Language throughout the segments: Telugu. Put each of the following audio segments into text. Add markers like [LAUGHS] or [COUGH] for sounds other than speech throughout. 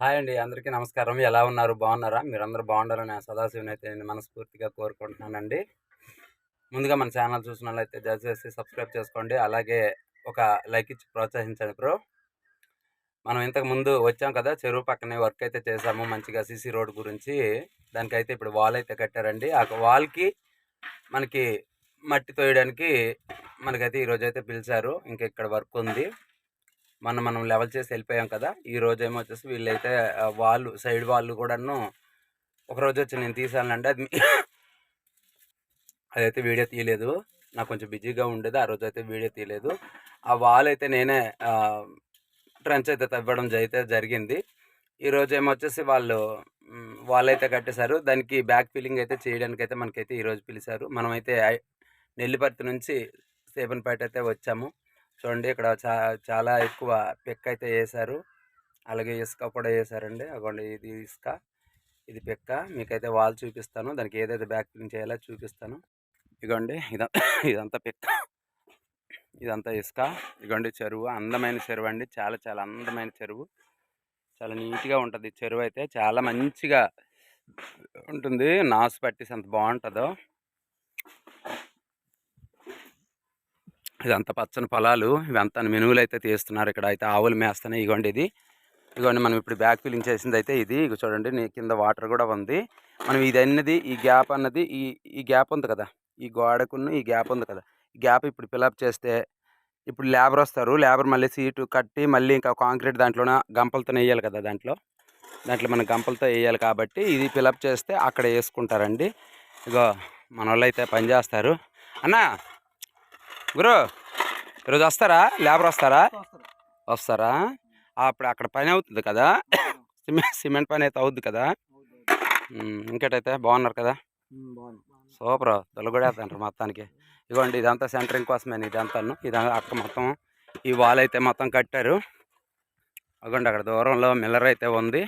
హాయ్ అండి. అందరికీ నమస్కారం. ఎలా ఉన్నారు? బాగున్నారా? మీరందరూ బాగుండాలని సదాశివనైతే సదాశివుని అయితే నేను మనస్ఫూర్తిగా కోరుకుంటున్నానండి. ముందుగా మన ఛానల్ చూసిన వాళ్ళైతే దయచేసి సబ్స్క్రైబ్ చేసుకోండి. అలాగే ఒక లైక్ ఇచ్చి ప్రోత్సహించండి బ్రో. మనం ఇంతకు ముందు వచ్చాం కదా చెరువు పక్కనే వర్క్ అయితే చేసాము మంచిగా సీసీ రోడ్ గురించి. దానికైతే ఇప్పుడు వాల్ అయితే కట్టారండి. ఆ వాల్కి మనకి మట్టి తోయడానికి మనకైతే ఈరోజు అయితే పిలిచారు. ఇంకా ఇక్కడ వర్క్ ఉంది. మనం మనం లెవెల్ చేసి వెళ్ళిపోయాం కదా ఈ రోజు ఏమో వచ్చేసి వీళ్ళైతే వాళ్ళు సైడ్ వాళ్ళు కూడాను ఒక రోజు వచ్చి నేను తీసానంటే అది అదైతే వీడియో తీయలేదు నాకు కొంచెం బిజీగా ఉండేది ఆ రోజు అయితే వీడియో తీయలేదు. ఆ వాల్ అయితే నేనే ట్రెంచ్ అయితే తవ్వడం అయితే జరిగింది. ఈరోజు ఏమొచ్చేసి ఏమో వచ్చేసి వాళ్ళు వాల్ అయితే కట్టేశారు దానికి బ్యాక్ ఫిల్లింగ్ అయితే చేయడానికి అయితే మనకైతే ఈరోజు పిలిచారు. మనమైతే నెల్లిపర్తి నుంచి సేపన్పేట అయితే వచ్చాము. చూడండి ఇక్కడ చా చాలా ఎక్కువ పెక్క అయితే వేశారు అలాగే ఇసుక కూడా వేశారండి అగోండి ఇది ఇసుక ఇది పెక్క. మీకైతే వాల్ చూపిస్తాను. దానికి ఏదైతే బ్యాక్ ఫిల్లింగ్ చేయాలో చూపిస్తాను. ఇగోండి ఇదంతా ఇదంతా పెక్క. ఇదంతా ఇసుక. ఇగోండి చెరువు. అందమైన చెరువు అండి. చాలా చాలా అందమైన చెరువు. చాలా నీట్గా ఉంటుంది. చెరువు అయితే చాలా మంచిగా ఉంటుంది. నాసు పట్టేసి అంత బాగుంటుందో. ఇదంతా పచ్చని పొలాలు ఇవంతా మినువులు అయితే తీస్తున్నారు. ఇక్కడ అయితే ఆవులు మేస్తున్నాయి. ఇగోండి ఇది. ఇగోండి మనం ఇప్పుడు బ్యాక్ ఫిల్లింగ్ చేసింది అయితే ఇది. ఇక చూడండి నీ కింద వాటర్ కూడా ఉంది. మనం ఇది అన్నది ఈ గ్యాప్ అన్నది ఈ ఈ గ్యాప్ ఉంది కదా? ఈ గోడకున్న ఈ గ్యాప్ ఉంది కదా? ఈ గ్యాప్ ఇప్పుడు ఫిలప్ చేస్తే ఇప్పుడు లేబర్ వస్తారు. లేబర్ మళ్ళీ సీటు కట్టి మళ్ళీ ఇంకా కాంక్రీట్ దాంట్లోన గంపలతో వేయాలి కదా దాంట్లో? దాంట్లో మనం గంపలతో వేయాలి కాబట్టి ఇది ఫిలప్ చేస్తే అక్కడ వేసుకుంటారండి. ఇగో మన వాళ్ళు అయితే పని చేస్తారు. అన్నా! గురు ఈరోజు వస్తారా? లేబర్ వస్తారా? వస్తారా? అప్పుడు అక్కడ పని అవుతుంది కదా? సిమెంట్ సిమెంట్ పని అయితే అవుద్ది కదా? ఇంకటైతే ఇంకేటైతే? బాగున్నారు కదా? సూపర్. తొలగొడేస్తాంటారు మొత్తానికి. ఇదిగోండి ఇదంతా సెంటరింగ్ కోసమే ఇదంతాను ఇదంతా అక్కడ మొత్తం ఈ వాల్ అయితే మొత్తం కట్టారు. అదిగోండి అక్కడ దూరంలో మిల్లర్ అయితే ఉంది.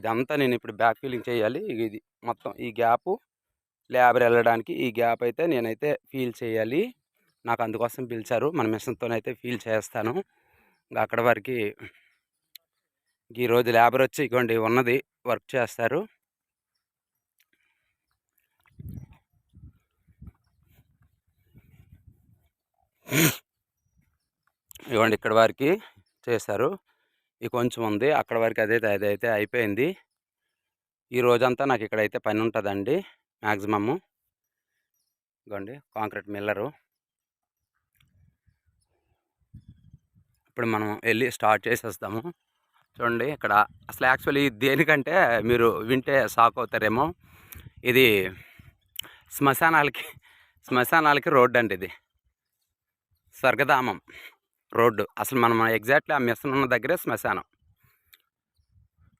ఇదంతా నేను ఇప్పుడు బ్యాక్ ఫీలింగ్ చేయాలి. ఇది మొత్తం ఈ గ్యాప్ లేబర్ వెళ్ళడానికి ఈ గ్యాప్ అయితే నేనైతే ఫీల్ చేయాలి. నాకు అందుకోసం పిలిచారు. మన మిషన్తోనైతే ఫీల్ చేస్తాను. ఇంకా అక్కడ వరకు ఈరోజు లేబర్ వచ్చి ఇగోండి ఉన్నది. వర్క్ చేస్తారు. ఇవ్వండి ఇక్కడ వరకు చేశారు. ఇది కొంచెం ఉంది. అక్కడ వరకు అదైతే అదైతే అయిపోయింది. ఈ రోజంతా నాకు ఇక్కడైతే పని ఉంటుందండి. మ్యాక్సిమము ఇదిగోండి కాంక్రీట్ మిల్లరు. ఇప్పుడు మనం వెళ్ళి స్టార్ట్ చేసేస్తాము. చూడండి ఇక్కడ అసలు యాక్చువల్లీ దేనికంటే మీరు వింటే షాక్ అవుతారేమో ఇది శ్మశానాలకి శ్మశానాలకి రోడ్డు అండి ఇది. స్వర్గధామం రోడ్డు. అసలు మనం ఎగ్జాక్ట్లీ ఆ మిషన్ ఉన్న దగ్గరే శ్మశానం.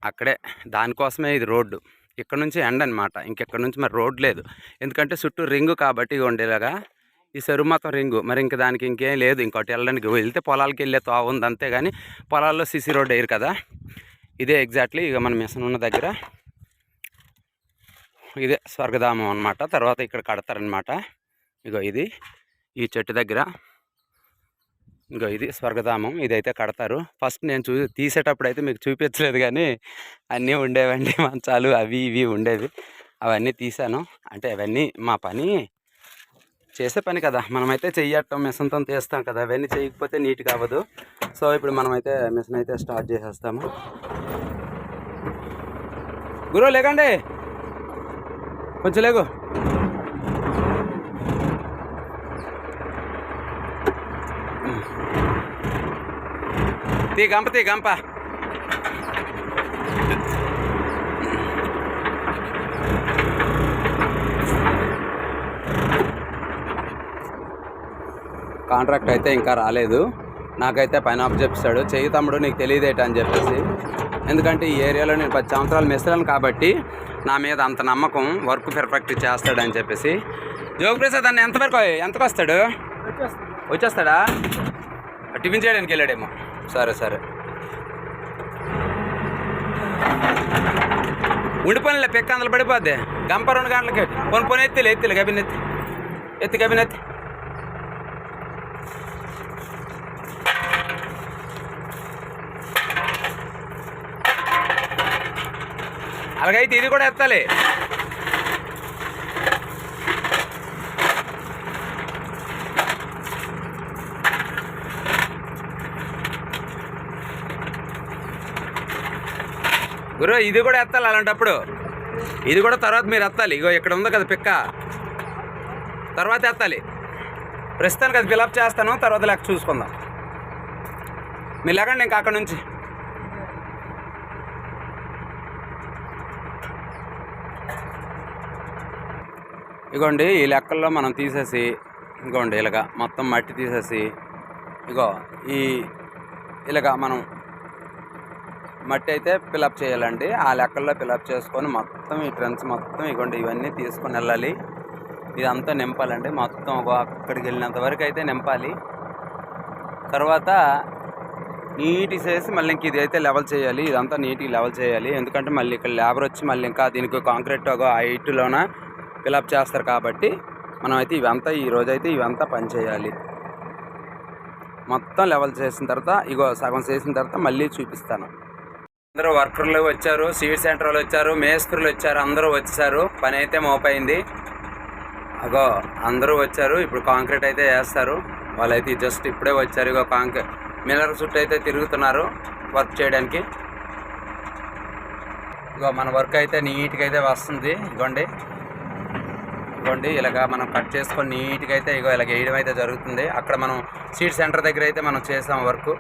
అక్కడే దానికోసమే ఇది రోడ్డు. ఇక్కడ నుంచి ఎండ్ అనమాట ఇంకెక్కడ నుంచి మరి రోడ్ లేదు. ఎందుకంటే చుట్టూ రింగు కాబట్టి ఉండేలాగా ఈ చెరువు మొత్తం రింగు. మరి ఇంక దానికి ఇంకేం లేదు. ఇంకోటి వెళ్ళడానికి వెళ్తే పొలాలకి వెళ్ళే తో ఉంది అంతే కానీ పొలాల్లో సిసి రోడ్ వేయరు కదా. ఇదే ఎగ్జాక్ట్లీ ఇక మన మిషన్ ఉన్న దగ్గర. ఇదే స్వర్గధామం అనమాట తర్వాత ఇక్కడ కడతారనమాట ఇగో ఇది. ఈ చెట్టు దగ్గర. ఇంకో ఇది స్వర్గధామం ఇదైతే కడతారు. ఫస్ట్ నేను చూ తీసేటప్పుడు అయితే మీకు చూపించలేదు కానీ అన్నీ ఉండేవండి. మంచాలు అవి ఇవి ఉండేవి. అవన్నీ తీసాను. అంటే అవన్నీ మా పని చేసే పని కదా. మనమైతే చెయ్యటం మిషన్తో తీస్తాం కదా. అవన్నీ చేయకపోతే నీట్గా అవ్వదు సో ఇప్పుడు మనమైతే మిషన్ అయితే స్టార్ట్ చేసేస్తాము. గురువు లేకండి. కొంచెం లేకు తీ గంప తీ గంప కాంట్రాక్ట్ అయితే ఇంకా రాలేదు. నాకైతే పైన ఆఫ్ చెప్పాడు చెయ్యి తమ్ముడు నీకు తెలియదేట అని చెప్పేసి. ఎందుకంటే ఈ ఏరియాలో నేను పది సంవత్సరాలు మిస్రాను కాబట్టి నా మీద అంత నమ్మకం వర్క్ పర్ఫెక్ట్ చేస్తాడని చెప్పేసి. జోగప్రసాద్ అన్న ఎంతవరకు ఎంతకు వస్తాడు వచ్చేస్తాడా? టిఫిన్ చేయడానికి వెళ్ళాడేమో. సరే సరే. ఉండిపోయినలే పెక్క అందులో పడిపోద్ది. గంప రెండు గంటలకి పోను పోనీ ఎత్తిలే ఎత్తిలే గబిన్ ఎత్తి. ఎత్తి గబిన్ ఎత్తి. అలాగైతే ఇది కూడా ఎత్తాలి. గురు ఇది కూడా ఎత్తాలి అలాంటప్పుడు. ఇది కూడా తర్వాత మీరు ఎత్తాలి. ఇగో ఇక్కడ ఉంది కదా పిక్క. తర్వాత ఎత్తాలి. ప్రస్తుతానికి అది ఫిలప్ చేస్తాను తర్వాత లెక్క చూసుకుందాం. మీరు లేకండి ఇంకా అక్కడ నుంచి. ఇగోండి ఈ లెక్కల్లో మనం తీసేసి ఇగోండి ఇలాగ మొత్తం మట్టి తీసేసి ఇగో ఈ ఇలాగ మనం మట్టి అయితే ఫిలప్ చేయాలండి. ఆ లెక్కల్లో ఫిలప్ చేసుకొని మొత్తం ఈ ట్రెండ్స్ మొత్తం ఇగోండి ఇవన్నీ తీసుకొని వెళ్ళాలి. ఇదంతా నింపాలండి. మొత్తం ఒక అక్కడికి వెళ్ళినంత వరకు అయితే నింపాలి. తర్వాత నీటి చేసి మళ్ళీ ఇంక ఇది అయితే లెవెల్ చేయాలి. ఇదంతా నీట్గా లెవెల్ చేయాలి. ఎందుకంటే మళ్ళీ ఇక్కడ లేబర్ వచ్చి మళ్ళీ ఇంకా దీనికి కాంక్రీట్ ఒక హైట్లోన ఫిలప్ చేస్తారు కాబట్టి మనం అయితే ఇవంతా ఈ రోజైతే ఇవంతా పని చేయాలి. మొత్తం లెవెల్ చేసిన తర్వాత ఇగో సగం చేసిన తర్వాత మళ్ళీ చూపిస్తాను. అందరూ వర్కర్లు వచ్చారు సివిల్ సెంటర్ వాళ్ళు వచ్చారు మేస్త్రులు వచ్చారు అందరూ వచ్చారు పని అయితే మోపైంది. అగో అందరూ వచ్చారు. ఇప్పుడు కాంక్రీట్ అయితే వేస్తారు. వాళ్ళైతే జస్ట్ ఇప్పుడే వచ్చారు. ఇగో కాంక్రీట్ మినర్ చుట్టూ అయితే తిరుగుతున్నారు వర్క్ చేయడానికి. ఇగో మన వర్క్ అయితే నీట్గా అయితే వస్తుంది. ఇగోండి. ఇగోండి ఇలాగ మనం కట్ చేసుకొని నీట్గా అయితే ఇగో ఇలాగ వేయడం అయితే జరుగుతుంది. అక్కడ మనం సీట్ సెంటర్ దగ్గర అయితే మనం చేసాం వర్క్.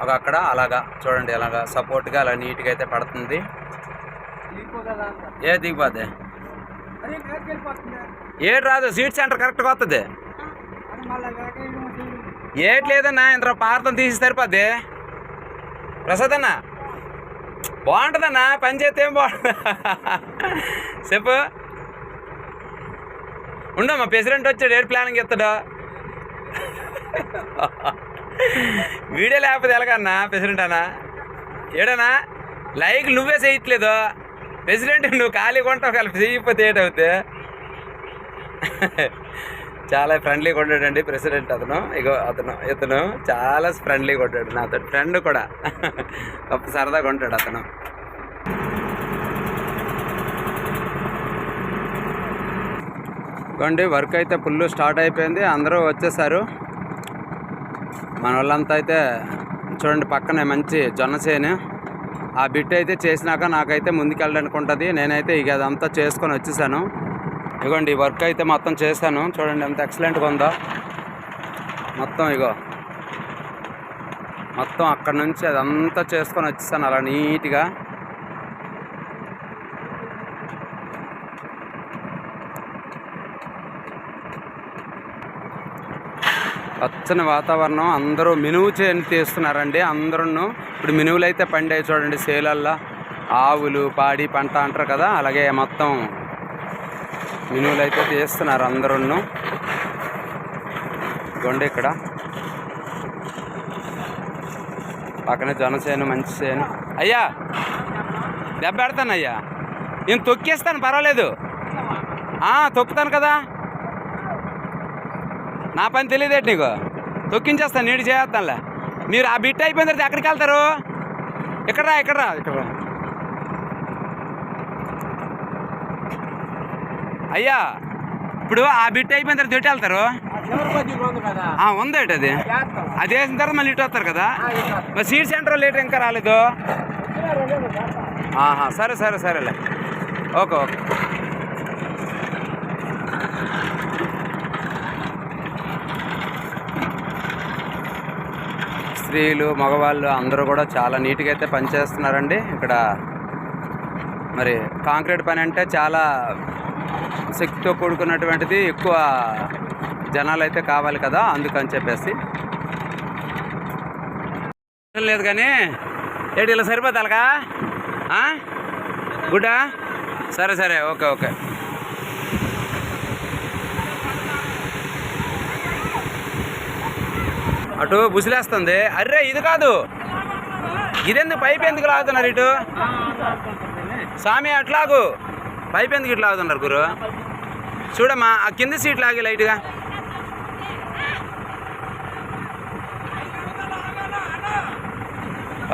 ఒక అక్కడ అలాగా చూడండి అలాగా సపోర్ట్గా అలా నీట్గా అయితే పడుతుంది. ఏ దిగిపోద్ది ఏడు రాదు సీట్ సెంటర్ కరెక్ట్గా వస్తుంది ఏట్ లేదన్నా ఇంత పార్థం తీసి సరిపోద్ది. ప్రసాద్ అన్న బాగుంటుందన్నా పని చేస్తే ఏం బాగుంటుంది చెప్పు. ఉండమ్మా ప్రెసిడెంట్ వచ్చాడు ఏడు ప్లానింగ్ ఎత్తాడు వీడియో లేకపోతే ఎలాగన్నా ప్రెసిడెంట్ అన్నా? ఏడనా లైక్ నువ్వే చేయట్లేదు. ప్రెసిడెంట్ నువ్వు ఖాళీ కొంటావు కలిపి చేయకపోతే ఏటవుతే చాలా ఫ్రెండ్లీగా ఉంటాడండి ప్రెసిడెంట్ అతను. ఇగో అతను ఇతను చాలా ఫ్రెండ్లీగా ఉంటాడు నాతో. ఫ్రెండ్ కూడా. గొప్ప సరదాగా ఉంటాడు అతను. ఇదిగోండి వర్క్ అయితే ఫుల్ స్టార్ట్ అయిపోయింది. అందరూ వచ్చేసారు. మన వాళ్ళంతా అయితే చూడండి పక్కనే మంచి జొన్న చేను. ఆ బిట్ అయితే చేసినాక నాకైతే ముందుకెళ్ళడానికి ఉంటుంది నేనైతే ఇక అదంతా చేసుకొని వచ్చేసాను. ఇగోండి ఈ వర్క్ అయితే మొత్తం చేశాను. చూడండి ఎంత ఎక్సలెంట్గా ఉందో. మొత్తం ఇగో. మొత్తం అక్కడ నుంచి అదంతా చేసుకొని వచ్చేసాను అలా నీట్గా. పచ్చని వాతావరణం. అందరూ మినువు చేను తీస్తున్నారండి. అందరూ ఇప్పుడు మినువులు అయితే పండాయి చూడండి సేలల్లో. ఆవులు పాడి పంట అంటారు కదా. అలాగే మొత్తం మినువులు అయితే తీస్తున్నారు అందరూ ఇదిగోండి ఇక్కడ. పక్కనే జనసేను మంచి చేను. అయ్యా! దెబ్బ పెడతాను అయ్యా నేను తొక్కేస్తాను పర్వాలేదు. తొక్కుతాను కదా. నా పని తెలియదేటి నీకు? తొక్కించేస్తాను నీడు చేస్తానులే మీరు ఆ బిట్ అయిపోయిన తర్వాత ఎక్కడికి వెళ్తారు? ఇక్కడ రా ఇక్కడరా అయ్యా ఇప్పుడు ఆ బిట్ అయిపోయిన తర్వాత ఎటు వెళ్తారు? ఉంది అది? అది వేసిన తర్వాత మళ్ళీ ఇటు వస్తారు కదా? మరి సీట్ సెంటర్ లేట్ ఇంకా రాలేదు? ఆహా సరే సరే సరేలే. Okay okay. స్త్రీలు మగవాళ్ళు అందరూ కూడా చాలా నీట్గా అయితే పనిచేస్తున్నారండి. ఇక్కడ మరి కాంక్రీట్ పని అంటే చాలా శక్తితో కూడుకున్నటువంటిది ఎక్కువ జనాలు అయితే కావాలి కదా అందుకని చెప్పేసి. లేదు కానీ ఏడు ఇలా సరిపోతాలకా గుడ్డా సరే సరే ఓకే ఓకే. అటు బుసిలేస్తుంది. అర్రే ఇది కాదు. ఇదెందుకు పైప్ ఎందుకు లాగుతున్నారు ఇటు? స్వామి అట్లాగు పైప్ ఎందుకు ఇట్లా లాగుతున్నారు గురు? చూడమ్మా ఆ కింద సీట్ లాగి లైట్గా.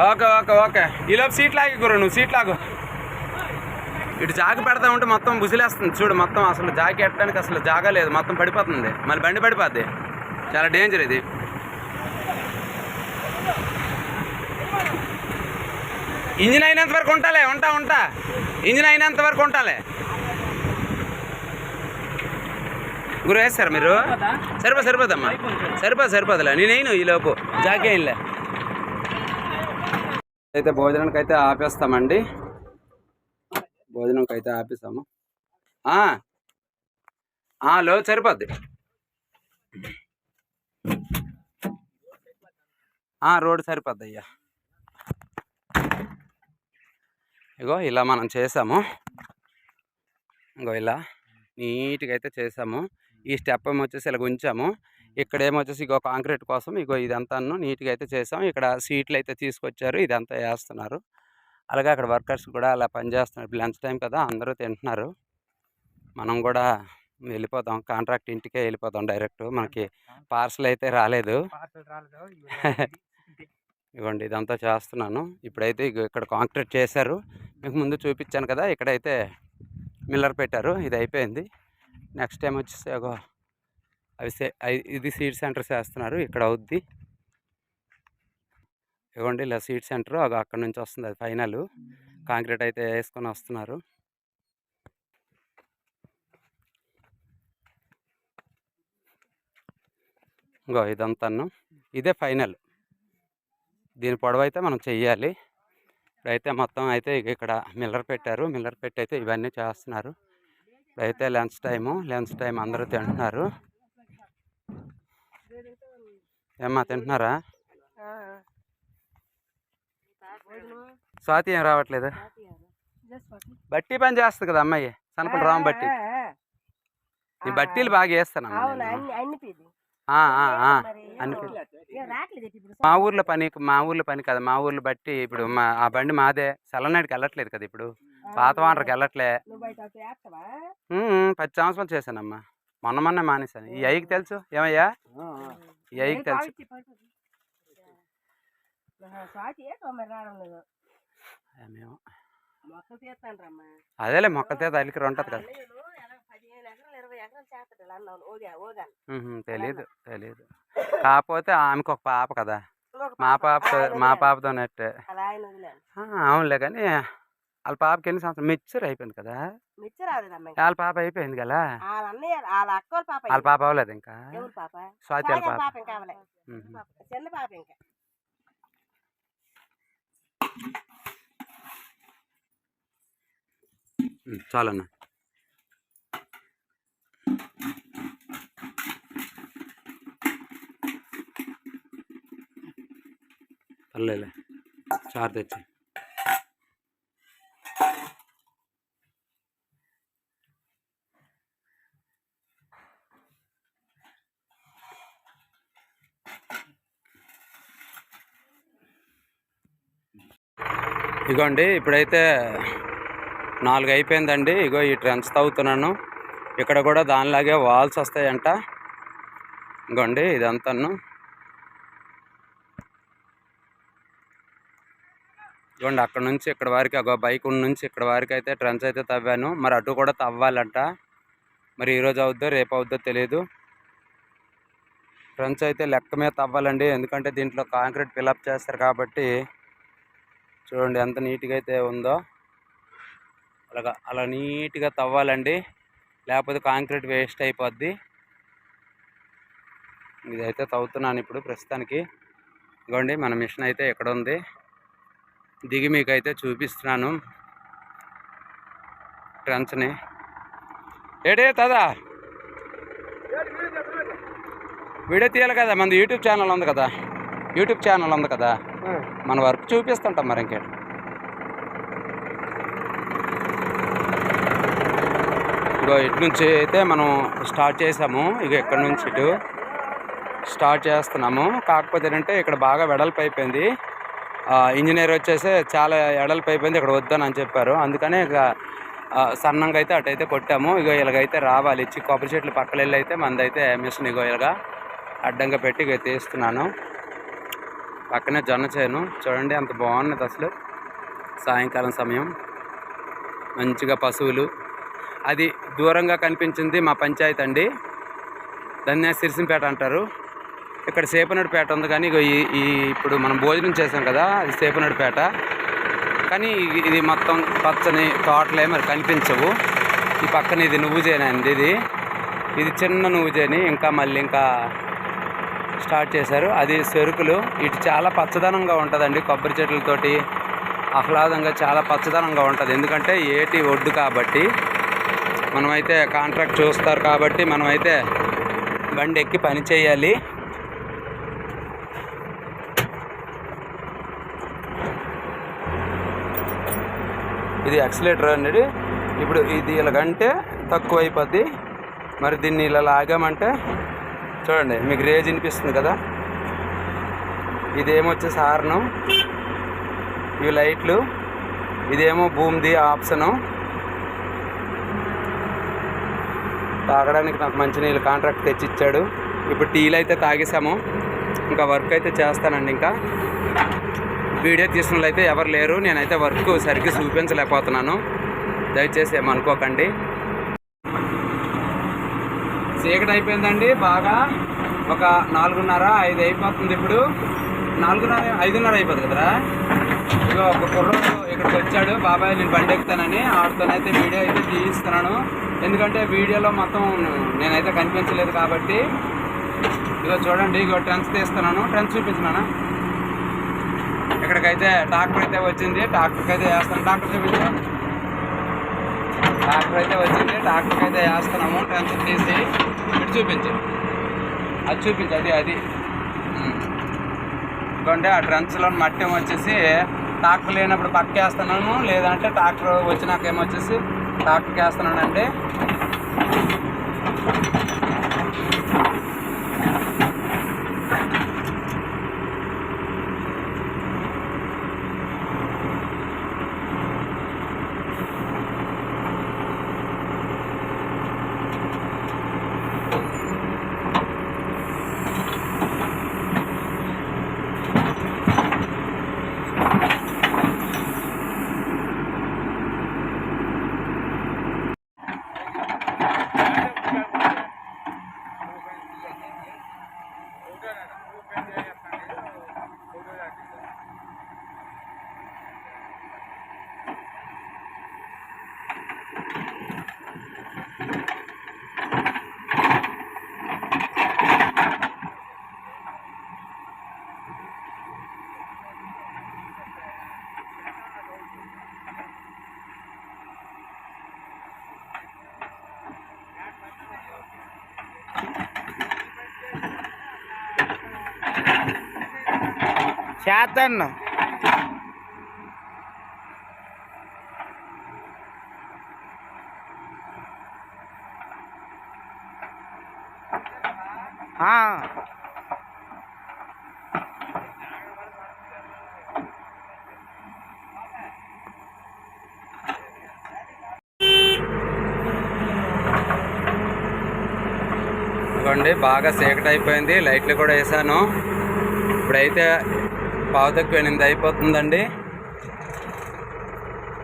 Okay okay okay. ఈలోపు సీట్ లాగి గురు నువ్వు సీట్ లాగు. ఇటు జాకి పెడతా ఉంటే మొత్తం బుసిలేస్తుంది. చూడు మొత్తం అసలు జాకి ఎట్టడానికి అసలు జాగా లేదు. మొత్తం పడిపోతుంది. మళ్ళీ బండి పడిపోద్ది. చాలా డేంజర్ ఇది. ఇంజిన్ అయినంత వరకు ఉంటాలే ఉంటా ఉంటా. ఇంజిన్ అయినంత వరకు ఉంటాలే గురు వేస్తారు మీరు? సరిపో సరిపోదమ్మా. సరిపో సరిపోదులే. నేనేను ఈ లోపు. జాకే అయినలే అయితే భోజనానికి అయితే ఆపేస్తామండి భోజనంకి అయితే ఆపేస్తాము లో సరిపోద్ది. రోడ్ సరిపోద్ది అయ్యా ఇగో ఇలా మనం చేసాము. ఇంకో ఇలా నీట్గా అయితే చేసాము. ఈ స్టెప్ ఏమో వచ్చేసి ఇలా ఉంచాము ఇక్కడ ఏమో వచ్చేసి ఇగో కాంక్రీట్ కోసం ఇగో ఇదంతా నీట్గా అయితే చేసాం. ఇక్కడ సీట్లు అయితే తీసుకొచ్చారు. ఇదంతా వేస్తున్నారు అలాగే అక్కడ వర్కర్స్ కూడా అలా పనిచేస్తున్నారు. ఇప్పుడు లంచ్ టైం కదా అందరూ తింటున్నారు. మనం కూడా వెళ్ళిపోతాం కాంట్రాక్ట్ ఇంటికే వెళ్ళిపోతాం డైరెక్ట్. మనకి పార్సల్ అయితే రాలేదు ఇవ్వండి [LAUGHS] ఇదంతా చేస్తున్నాను. ఇప్పుడైతే ఇగో ఇక్కడ కాంక్రీట్ చేశారు. మీకు ముందు చూపించాను కదా ఇక్కడైతే మిల్లర్ పెట్టారు ఇది అయిపోయింది. నెక్స్ట్ టైం వచ్చేసి ఒక అవి ఇది సీడ్ సెంటర్ చేస్తున్నారు ఇక్కడ అవుద్ది. ఇవ్వండి ఇలా సీడ్ సెంటర్ అగో అక్కడ నుంచి వస్తుంది అది ఫైనల్. కాంక్రీట్ అయితే వేసుకొని వస్తున్నారు. ఇంకో ఇదంతాను ఇదే ఫైనల్. దీని పొడవు అయితే మనం చెయ్యాలి. ఇప్పుడైతే మొత్తం అయితే ఇక ఇక్కడ మిల్లర్ పెట్టారు. మిల్లర్ పెట్టి అయితే ఇవన్నీ చేస్తున్నారు. ఇప్పుడైతే లంచ్ టైము. లంచ్ టైం అందరూ తింటున్నారు. ఏమ్మా తింటున్నారా? స్వాతి ఏం రావట్లేదు? బట్టి పని చేస్తుంది కదా అమ్మాయి. సనపల రామ్ బట్టి. ఈ బట్టీలు బాగా వేస్తానమ్మా మా ఊర్లో పని మా ఊర్లో పని కదా. మా ఊర్లో బట్టి ఇప్పుడు మా ఆ బండి మాదే. సెలనాడికి వెళ్ళట్లేదు కదా ఇప్పుడు. పాత వానరికి వెళ్ళట్లే. పది సంవత్సరాలు చేశానమ్మా. మొన్న మొన్న మానేశాను. ఈ అయ్యకి తెలుసు? ఏమయ్యా? ఈ అయ్యకి తెలుసు. స్వాతి ఏటో మరి రావడం లేదు. ఏమేమో. తెలీదు తెలీదు. కాకపోతే ఆమెకు ఒక పాప కదా. మా పాప, పాపతో మా. పాపతో నెట్టే. అవునులే కానీ వాళ్ళ పాపకి ఎన్ని సంవత్సరం మెచ్యూర్ అయిపోయింది కదా. వాళ్ళ పాప అయిపోయింది కదా. వాళ్ళ పాప అవ్వలేదు ఇంకా. స్వాతి వాళ్ళ పాప. చిన్న పాప ఇంకా. చాలన్నా. పర్లేలే చార్ తెచ్చి. ఇగోండి ఇప్పుడైతే నాలుగు అయిపోయిందండి ఇగో ఈ ట్రెన్స్ తవ్వుతున్నాను. ఇక్కడ కూడా దానిలాగే వాల్స్ వస్తాయంట. ఇంకోండి ఇదంతాను. ఇవ్వండి అక్కడ నుంచి ఇక్కడ వారికి ఒక బైక్ నుంచి ఇక్కడ వారికి అయితే ట్రెన్స్ అయితే తవ్వాను. మరి అటు కూడా తవ్వాలంట. మరి ఈరోజు అవుద్దో రేపు అవుద్దో తెలియదు ట్రెన్స్ అయితే లెక్క మీద తవ్వాలండి. ఎందుకంటే దీంట్లో కాంక్రీట్ ఫిలప్ చేస్తారు కాబట్టి చూడండి ఎంత నీట్గా అయితే ఉందో. అలాగా అలా నీట్గా తవ్వాలండి. లేకపోతే కాంక్రీట్ వేస్ట్ అయిపోద్ది. ఇదైతే తవ్వుతున్నాను ఇప్పుడు ప్రస్తుతానికి. ఇదిగోండి మన మిషన్ అయితే ఎక్కడ ఉంది? దిగి మీకు అయితే చూపిస్తున్నాను. ట్రెన్స్ని ఏడే తదా? వీడియో తీయాలి కదా మనది యూట్యూబ్ ఛానల్ ఉంది కదా. యూట్యూబ్ ఛానల్ ఉంది కదా. మన వర్క్ చూపిస్తుంటాం మరి ఇంకే ఇగో ఇటు నుంచి అయితే మనం స్టార్ట్ చేసాము. ఇక ఇక్కడ నుంచి ఇటు స్టార్ట్ చేస్తున్నాము. కాకపోతే ఏంటంటే ఇక్కడ బాగా వెడల్పు అయిపోయింది. ఇంజనీర్ వచ్చేసి చాలా ఎడల్పు అయిపోయింది. ఇక్కడ వద్దని అని చెప్పారు. అందుకనే ఇక సన్నంగా అయితే అటైతే కొట్టాము. ఇగో ఇలాగైతే రావాలి. ఇచ్చి కొబ్బరి చెట్లు పక్కన వెళ్ళి అయితే మందైతే మిషన్ ఇగో ఇలాగా అడ్డంగా పెట్టి ఇక తీస్తున్నాను. పక్కనే జొన్న చేను. చూడండి అంత బాగున్నది అసలు. సాయంకాలం సమయం. మంచిగా పశువులు. అది దూరంగా కనిపించింది మా పంచాయతీ అండి. దాన్ని సిరిసింపేట అంటారు. ఇక్కడ సేపనడిపేట ఉంది కానీ ఈ ఇప్పుడు మనం భోజనం చేసాం కదా అది సేపనడిపేట. కానీ ఇది- మొత్తం పచ్చని తోటలే మరి కనిపించవు. ఈ పక్కన ఇది నువ్వు అండి ఇది. ఇది చిన్న నువ్వు చేని ఇంకా మళ్ళీ ఇంకా స్టార్ట్ చేశారు. అది చెరుకులు ఇటు చాలా పచ్చదనంగా ఉంటుందండి కొబ్బరి చెట్లతోటి. ఆహ్లాదంగా చాలా పచ్చదనంగా ఉంటుంది. ఎందుకంటే ఏటి ఒడ్డు కాబట్టి మనమైతే కాంట్రాక్ట్ చూస్తారు కాబట్టి మనమైతే బండి ఎక్కి పని చేయాలి. ఇది యాక్సిలేటర్ అనేది ఇప్పుడు ఇది ఇలాగంటే తక్కువ అయిపోద్ది మరి దీన్ని ఇలా లాగామంటే చూడండి మీకు రేజ్ వినిపిస్తుంది కదా. ఇదేమొచ్చే సారణం. ఇవి లైట్లు. ఇదేమో భూమిది ఆప్షను. తాగడానికి నాకు మంచినీళ్ళు కాంట్రాక్ట్ తెచ్చిచ్చాడు. ఇప్పుడు టీలు అయితే తాగేసాము ఇంకా వర్క్ అయితే చేస్తానండి ఇంకా. వీడియో తీసిన వాళ్ళు అయితే ఎవరు లేరు. నేనైతే వర్క్ సరిగ్గా చూపించలేకపోతున్నాను. దయచేసి ఏమనుకోకండి. చీకటి అయిపోయిందండి. బాగా ఒక నాలుగున్నర ఐదు అయిపోతుంది ఇప్పుడు. నాలుగున్నర ఐదున్నర అయిపోతుంది కదరా? ఇక ఒక కుర్రోడు ఇక్కడికి వచ్చాడు. బాబాయ్ నేను బండి ఎక్కుతానని. ఆడితోనైతే వీడియో అయితే తీయిస్తున్నాను. ఎందుకంటే వీడియోలో మొత్తం నేనైతే కనిపించలేదు కాబట్టి. ఇదో చూడండి ఇగో ట్రెన్స్ తీస్తున్నాను. ట్రెన్స్ చూపించినానా ఇక్కడికైతే ట్రాక్టర్ అయితే వచ్చింది. ట్రాక్టర్కి అయితే వేస్తాను ట్రాక్టర్ చూపించు. ట్రాక్టర్ అయితే వచ్చింది. ట్రాక్టర్కి అయితే వేస్తున్నాము. ట్రెన్స్ తీసి. ఇటు చూపించు. అది చూపించు. అది అది. ఎందుకంటే ఆ ట్రెన్స్లో మట్టి వచ్చేసి ట్రాక్టర్ లేనప్పుడు పక్కేస్తున్నాను లేదంటే ట్రాక్టర్ వచ్చినాక వచ్చేసి ట్రాక్టర్కి వేస్తున్నానండి చేతన్. బాగా చీకటి అయిపోయింది లైట్లు కూడా వేసాను. ఇప్పుడైతే పావుతకు ఎనిమిది అయిపోతుందండి.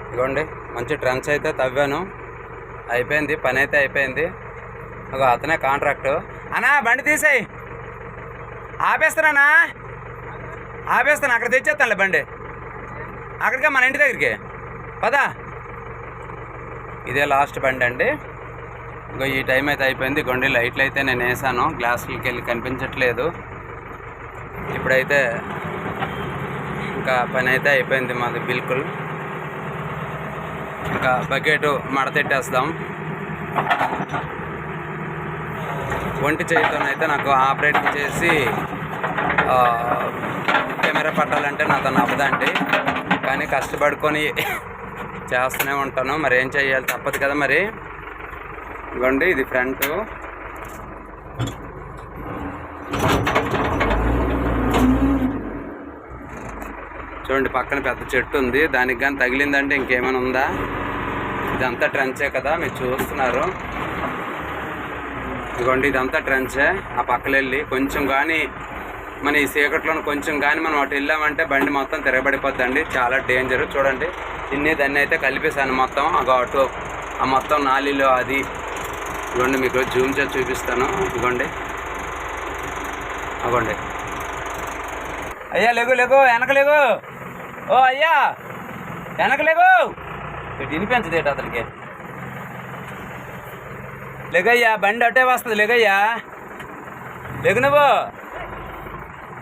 ఇదిగోండి మంచి ట్రంచ్ అయితే తవ్వాను. అయిపోయింది పని అయితే అయిపోయింది. ఒక అతనే కాంట్రాక్ట్. అన్నా బండి తీసేయి. ఆపేస్తానా ఆపేస్తాను అక్కడ తెచ్చేస్తానులే బండి. అక్కడికే మన ఇంటి దగ్గరికి. పదా. ఇదే లాస్ట్ బండి అండి. ఇంకో ఈ టైం అయితే అయిపోయింది. గొండి లైట్లు అయితే నేను వేసాను. గ్లాసులకి వెళ్ళి కనిపించట్లేదు. ఇప్పుడైతే ఇంకా పని అయితే అయిపోయింది మాది బిల్కుల్. ఇంకా బకెట్ మడతెట్టేస్తాం. ఒంటి చేతితోనైతే నాకు ఆపరేట్ చేసి కెమెరా పట్టాలంటే నాతో నవ్వదండి. కానీ కష్టపడుకొని చేస్తూనే ఉంటాను. మరి ఏం చేయాలి? తప్పదు కదా మరి. ఇదిగోండి ఇది ఫ్రంట్. చూడండి పక్కన పెద్ద చెట్టు ఉంది. దానికి కానీ తగిలిందంటే ఇంకేమైనా ఉందా? ఇదంతా ట్రెంచే కదా మీరు చూస్తున్నారు. ఇదిగోండి ఇదంతా ట్రెంచే ఆ పక్కన వెళ్ళి కొంచెం కానీ మన ఈ చీకట్లో కొంచెం కానీ మనం అటు వెళ్ళామంటే బండి మొత్తం తిరగబడిపోద్దండి. చాలా డేంజర్ చూడండి ఇన్ని దాన్ని అయితే కలిపేశాను మొత్తం. ఆ ఘాటు ఆ మొత్తం నాలీలో అది. ఇదిగోండి మీకు జూమ్ చేసి చూపిస్తాను. ఇదిగోండి. అగోండి. అయ్యా లేగు లేగు వెనకలేగు ఓ అయ్యా వెనకలేగు వినిపించదేట అతనికి. లేగయ్యా బండి అట్టే వస్తుంది లేగయ్యా. లెగు నువ్వు.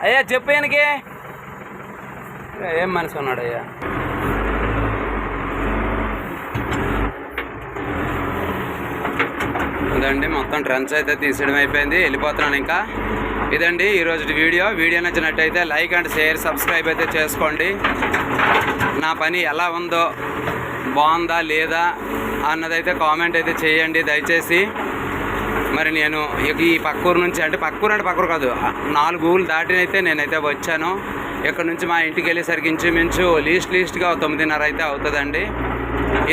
అయ్యా చెప్పు ఈయనకి. ఏం మనిషి ఉన్నాడు అయ్యా మొత్తం ట్రెన్స్ అయితే తీసేయడం అయిపోయింది. వెళ్ళిపోతున్నాను ఇంకా. ఇదండి ఈరోజు వీడియో. వీడియో నచ్చినట్టయితే లైక్ అండ్ షేర్ సబ్స్క్రైబ్ అయితే చేసుకోండి. నా పని ఎలా ఉందో బాగుందా లేదా అన్నదైతే కామెంట్ అయితే చేయండి దయచేసి. మరి నేను ఈ పక్కూరు నుంచి అంటే పక్కూరు అంటే పక్కూరు కాదు నాలుగు ఊళ్ళు దాటినైతే నేనైతే వచ్చాను. ఇక్కడ నుంచి మా ఇంటికి వెళ్ళేసరికి ఇంచుమించు లీస్ట్ లీస్ట్గా తొమ్మిదిన్నర అయితే అవుతుందండి.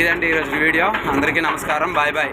ఇదండి ఈరోజు వీడియో. అందరికీ నమస్కారం. Bye bye.